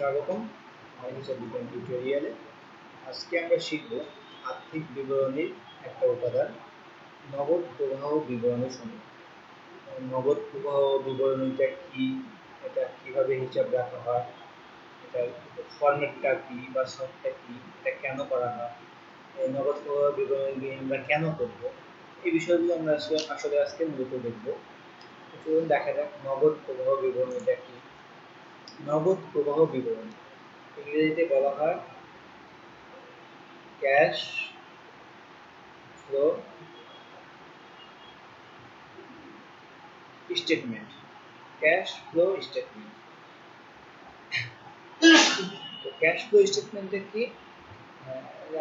স্বাগতম। হিসাব বিজ্ঞান টিউটোরিয়ালে আজকে আমরা শিখব আর্থিক বিবরণীর একটা উপাদান, নগদ প্রবাহ বিবরণী সমূহ নগদ প্রবাহ বিবরণীটা কি? এটা কীভাবে হিসাব রাখা হয়? এটার ফরম্যাটটা কি বা সফটটা কি? এটা কেন করা হয়? এই নগদ প্রবাহ বিবরণী আমরা কেন করব? এই বিষয়গুলো আমরা আসলে আজকে মূলত দেখব। চলুন দেখা যাক নগদ প্রবাহ বিবরণীটা কি। নগদ প্রবাহ বিবরণ। ইংরেজিতে বলা হয় cash flow statement cash flow statement তো ক্যাশ ফ্লো স্টেটমেন্টে কি?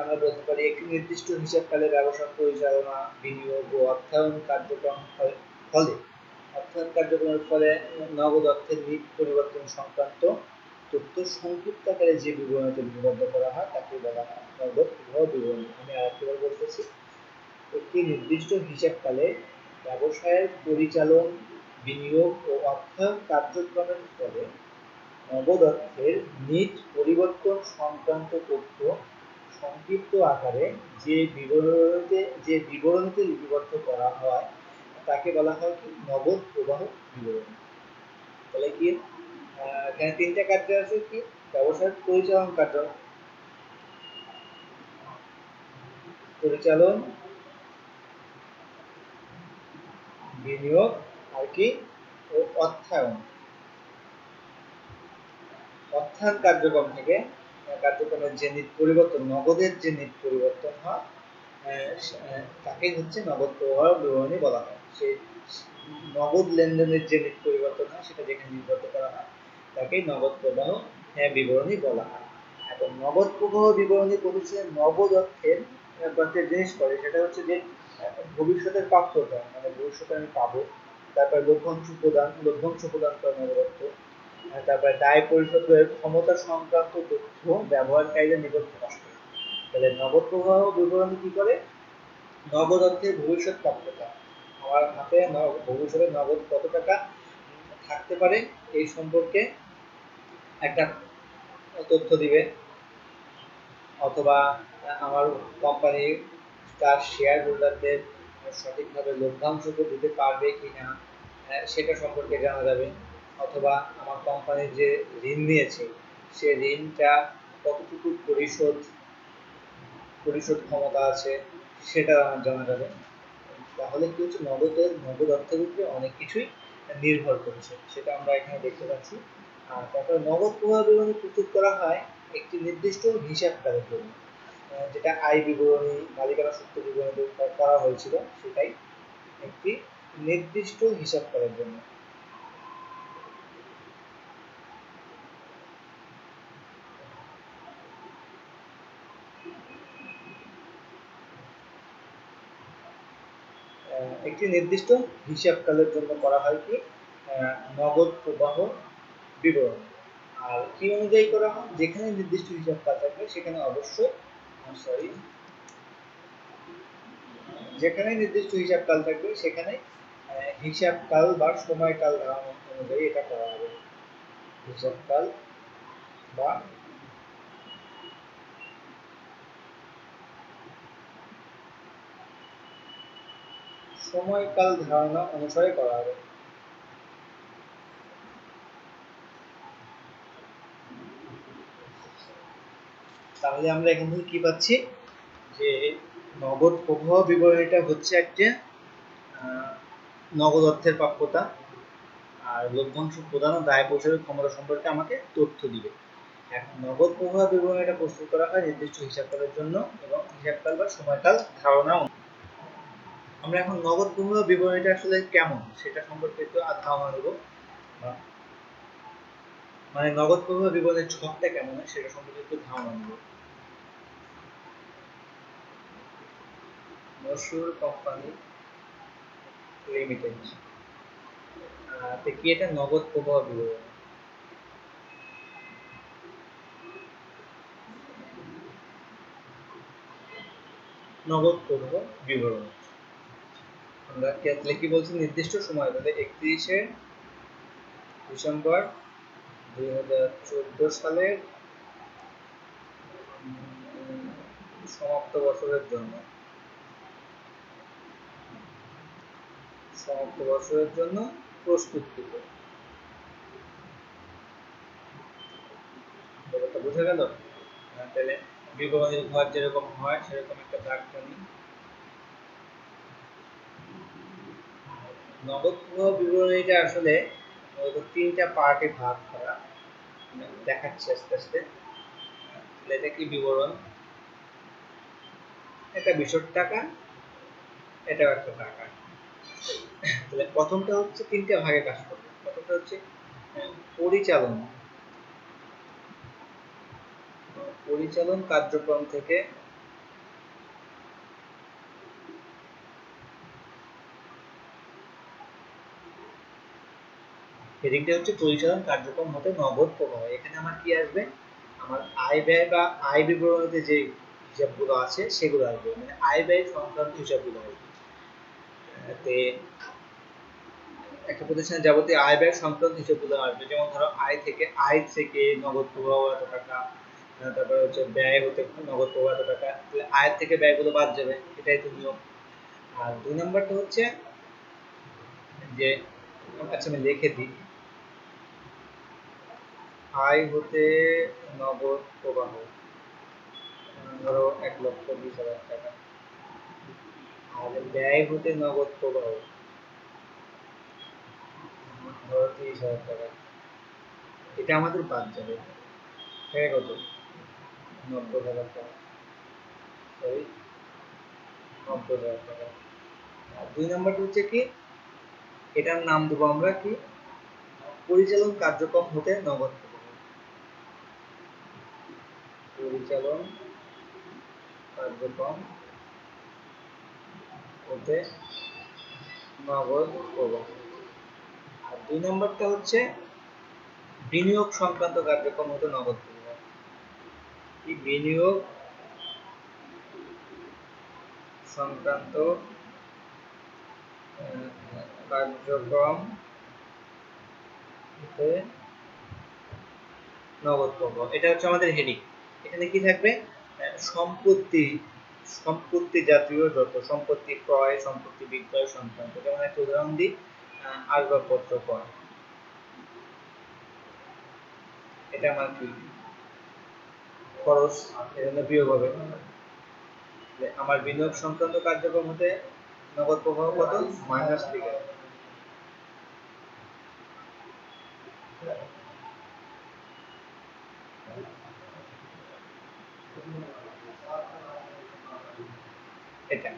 আমরা বলতে পারি একটি নির্দিষ্ট হিসাবকালে ব্যবসা পরিচালনা, বিনিয়োগ ও অর্থায়ন কার্যক্রম ফলে অর্থায়ন কার্যক্রমের ফলে নগদ অর্থের নিট পরিবর্তন সংক্রান্ত তথ্য সংক্ষিপ্ত আকারে যে বিবরণীতে লিপিবদ্ধ করা হয়, তাকে বলা হয় নগদ প্রবাহ বিবরণী। আমি আরেকবার বলতেছি, একটি নির্দিষ্ট হিসাবকালে ব্যবসায়ের পরিচালন, বিনিয়োগ ও অর্থায়ন কার্যক্রমের ফলে নগদ অর্থের নিট পরিবর্তন সংক্রান্ত তথ্য সংক্ষিপ্ত আকারে যে বিবরণীতে যে বিবরণীতে লিপিবদ্ধ করা হয় তাকে বলা হয়? কি নগদ প্রবাহ বিবরণী। তাহলে কি? এখানে তিনটা কার্য আছে কি? ব্যবসার পরিচালন কার্য। পরিচালন, বিনিয়োগ, আর কি? ও অর্থায়ন। অর্থায়ন কার্যক্রম থেকে, কার্যক্রমের যে নিট পরিবর্তন, নগদের যে নিট পরিবর্তন হয় তাকে হচ্ছে নগদ প্রবাহ বিবরণী বলা হয়। সেই নগদ লেনদেনের যে নিট পরিবর্তন হয়, সেটা যেখানে নির্গত করা হয় তাকে নগদ প্রবাহ বিবরণী বলা হয়। এবং নগদ প্রবাহ বিবরণী প্রতিষ্ঠানে নগদ অর্থের একটা জিনিস করে, সেটা হচ্ছে যে ভবিষ্যতের প্রাপ্যতা মানে ভবিষ্যতে আমি পাবো, তারপর লভ্যাংশ প্রদান লভ্যাংশ প্রদান করা নগদ অর্থ তারপরে দায় পরিশোধের ক্ষমতা সংক্রান্ত তথ্য ব্যবহারকারীদের নিকট প্রকাশ করে। তাহলে নগদ প্রবাহ কি করে? নগদ অর্থের ভবিষ্যৎ প্রাপ্যতা আমার হাতে ভবিষ্যতে নগদ কত টাকা থাকতে পারে? এই সম্পর্কে একটা তথ্য দিবে। অথবা আমার কোম্পানি তার শেয়ার হোল্ডারদের সঠিকভাবে লভ্যাংশ দিতে পারবে কি না সেটা সম্পর্কে জানা যাবে। অথবা আমার কোম্পানি যে ঋণ নিয়েছে, সে ঋণটা কতটুকু পরিশোধ পরিশোধ ক্ষমতা আছে, সেটা আমার জানা যাবে। তাহলে কি হচ্ছে? নগদের, নগদ অর্থের উপরে অনেক কিছুই নির্ভর করছে, সেটা আমরা এখানে দেখতে পাচ্ছি। আর তারপরে নগদ প্রবাহ বিবরণী প্রস্তুত করা হয় একটি নির্দিষ্ট হিসাবকালের জন্য যেটা আয় বিবরণী, মালিকানা সূত্র বিবরণী করা হয়েছিল, সেটাই একটি নির্দিষ্ট হিসাব করার জন্য। একটি নির্দিষ্ট হিসাবকালের জন্য করা হয় কি? নগদ প্রবাহ বিবরণ। আর কি অনুযায়ী করা হয়? যেখানে নির্দিষ্ট হিসাবকাল থাকবে সেখানে অবশ্যই সরি যেখানে নির্দিষ্ট হিসাবকাল থাকবে সেখানে হিসাবকাল বা সময়কাল অনুযায়ী এটা করা হবে। হিসাবকাল বা সময়কাল ধারণা অনুসারে করা হবে। তাহলে আমরা এখান থেকে কি পাচ্ছি? যে নগদ প্রবাহ বিবরণীটা হচ্ছে একটা নগদ অর্থের প্রাপ্যতা, আর লভ্যাংশ প্রদান ও দায় পরিশোধের ক্ষমতা সম্পর্কে আমাকে তথ্য দিবে। এখন নগদ প্রবাহ বিবরণীটা প্রস্তুত করা হয় নির্দিষ্ট হিসাবকালের জন্য এবং হিসাবকাল বা সময়কাল ধারণা আমরা এখন নগদ প্রবাহ বিবরণীটা আসলে কেমন? সেটা সম্পর্কে একটু ধারণা নেব। মানে নগদ প্রবাহ বিবরণের ছকটা কেমন হয় সেটা সম্পর্কে একটু ধারণা নেব। মশুর কোম্পানি লিমিটেড। তো কি এটা নগদ প্রবাহ বিবরণ? নগদ প্রবাহ বিবরণ। আমরা তাহলে কি বলছি? নির্দিষ্ট সময় তাহলে একত্রিশে ডিসেম্বর দুই হাজার চোদ্দ সালের সমাপ্ত বছরের জন্য। সমাপ্ত বছরের জন্য ব্যাপারটা বোঝা গেল? আহ, তাহলে বিবরণীর ঘর যেরকম হয় সেরকম একটা দাগ টানি নগদ প্রবাহ বিবরণীটা আসলে তিনটা পার্টে ভাগ করা। দেখাচ্ছি আস্তে আস্তে। এটা কি বিবরণ? এটা বিশদ টাকা, এটাও একটা টাকা। তাহলে প্রথমটা হচ্ছে তিনটা ভাগে কাজ করবে। প্রথমটা হচ্ছে পরিচালন। পরিচালন কার্যক্রম থেকে হেডিংটা হচ্ছে পরিচালন কার্যক্রম হতে নগদ প্রবাহ। এখানে আমার কি আসবে? আমার আয় ব্যয় বা আয় বিবরণীতে যে হিসাবগুলো আছে, সেগুলো আসবে। মানে আয় ব্যয় সংক্রান্ত হিসাবগুলো আসবে। একটা প্রতিষ্ঠানের যাবতীয় আয় ব্যয় সংক্রান্ত হিসাবগুলো আসবে। যেমন ধরো, আয় থেকে আয় থেকে নগদ প্রবাহ এত টাকা তারপরে হচ্ছে ব্যয় হতে নগদ প্রবাহ এত টাকা। তাহলে আয় থেকে ব্যয়গুলো বাদ যাবে। এটাই তো নিয়ম। আর দুই নম্বরটা হচ্ছে যে আচ্ছা আমি লিখে দিই। আয় হতে নগদ প্রবাহ। ধরো এক লক্ষ বিশ হাজার টাকা। আর ব্যয় হতে নগদ প্রবাহ। ধরো তিরিশ হাজার টাকা। এটা আমাদের বাদ যাবে। হয়ে কত? নব্বই হাজার টাকা। সরি নব্বই হাজার টাকা। আর দুই নম্বরটা হচ্ছে কি? এটার নাম দেবো আমরা কি? পরিচালন কার্যক্রম হতে নগদ পরিচালন কার্যক্রম হতে নগদ প্রবাহ। আর দুই নম্বরটা হচ্ছে বিনিয়োগ সংক্রান্ত কার্যক্রম হতে নগদ প্রবাহ। কি বিনিয়োগ সংক্রান্ত কার্যক্রম হতে নগদ প্রবাহ। এটা হচ্ছে আমাদের হেডিং এখানে কি থাকবে? সম্পত্তি সম্পত্তি জাতীয় যত সম্পত্তি ক্রয়, সম্পত্তি বিক্রয় সংক্রান্ত। যেমন একটা উদাহরণ দিই আসবাবপত্র ক্রয়। এটা আমার কি? খরচ এজন্য বিয়োগ হবে। আমার বিনিয়োগ সংক্রান্ত কার্যক্রম হতে নগদ প্রবাহ কত? মাইনাস দিকে এটা।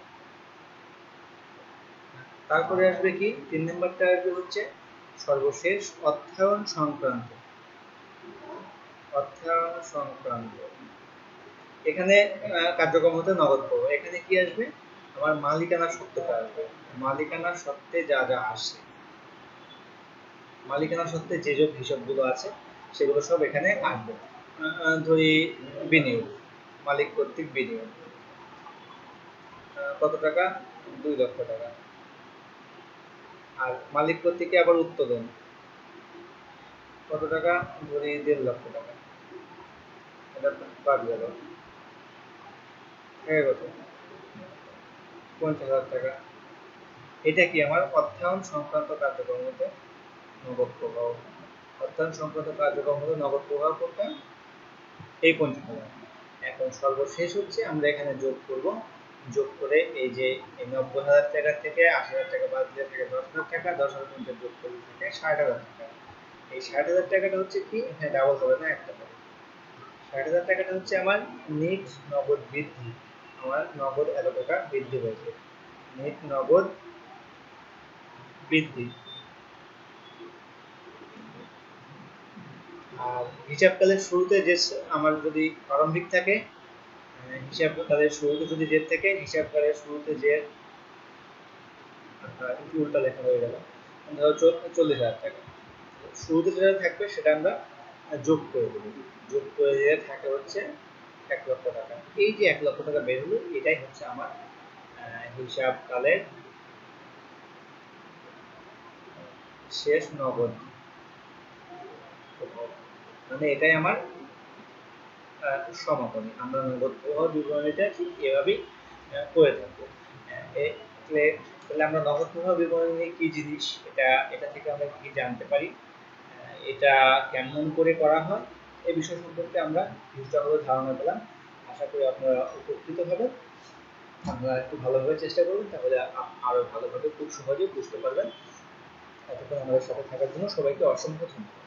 তারপরে আসবে কি? তিন নম্বরটা আসবে হচ্ছে সর্বশেষ অর্থায়ন সংক্রান্ত। অর্থায়ন সংক্রান্ত। এখানে কার্যক্রম হতে নগদ প্রবাহ এখানে কি আসবে? আমার মালিকানা সত্ত্বটা আসবে। মালিকানা সত্ত্বে যা যা আসে। মালিকানা সত্ত্বে যে সব হিসাবগুলো আছে, সেগুলো সব এখানে আসবে। ধরি বিনিয়োগ, মালিক কর্তৃক বিনিয়োগ। কত টাকা? দুই লক্ষ টাকা। আর মালিক কর্তৃক আবার উত্তোলন। কত টাকা? ধরি দেড় লক্ষ টাকা। এটা বাদ পঞ্চাশ হাজার টাকা। এটা কি আমার অর্থায়ন সংক্রান্ত কার্যক্রম হতে নগদ প্রবাহ? অর্থায়ন সংক্রান্ত কার্যক্রম হতে নগদ প্রবাহ কোনটা এই পঞ্চাশ হাজার। এখন সর্বশেষ হচ্ছে, আমরা এখানে যোগ করব যোগ করে এই যে নব্বই হাজার টাকা থেকে আশি হাজার টাকা বাদ দিয়ে থাকে দশ হাজার টাকা, দশ হাজার পঞ্চাশ যোগ করলে থাকে ষাট হাজার টাকা। এই ষাট হাজার টাকাটা হচ্ছে কি? এখানে ডাবল হবে না একটা হবে ষাট হাজার টাকাটা হচ্ছে আমার নেট নগদ বৃদ্ধি। আমার নগদ এত টাকা বৃদ্ধি হয়েছে। নেট নগদ বৃদ্ধি। আর হিসাবকালের শুরুতে যে আমার যদি প্রারম্ভিক থাকে আহ, হিসাবকালের শুরুতে যদি জেড থাকে হিসাবকালের শুরুতে যে একটু উল্টা লেখা হয়ে গেল। ধরো চল- চল্লিশ হাজার টাকা। শুরুতে যেটা থাকবে সেটা আমরা যোগ করে দেবো। যোগ করে দিয়ে থাকে হচ্ছে এক লক্ষ টাকা। এই যে এক লক্ষ টাকা বের হলো এটাই হচ্ছে আমার আহ, হিসাবকালের শেষ নগদ। মানে এটাই আমার সমাপনী আমরা নগদ প্রবাহ বিবরণীটা ঠিক এভাবেই করে থাকব। তাহলে আমরা নগদ প্রবাহ বিবরণী কি জিনিস, এটা এটা থেকে আমরা কি জানতে পারি? এটা কেমন করে করা হয়? এই বিষয় সম্পর্কে আমরা কিছুটা ধারণা পেলাম। আশা করি আপনারা উপকৃত হবেন আপনারা একটু ভালোভাবে চেষ্টা করুন তাহলে আ- আরও ভালোভাবে খুব সহজেই বুঝতে পারবেন। এতক্ষণ আমাদের সাথে থাকার জন্য সবাইকে অসংখ্য ধন্যবাদ।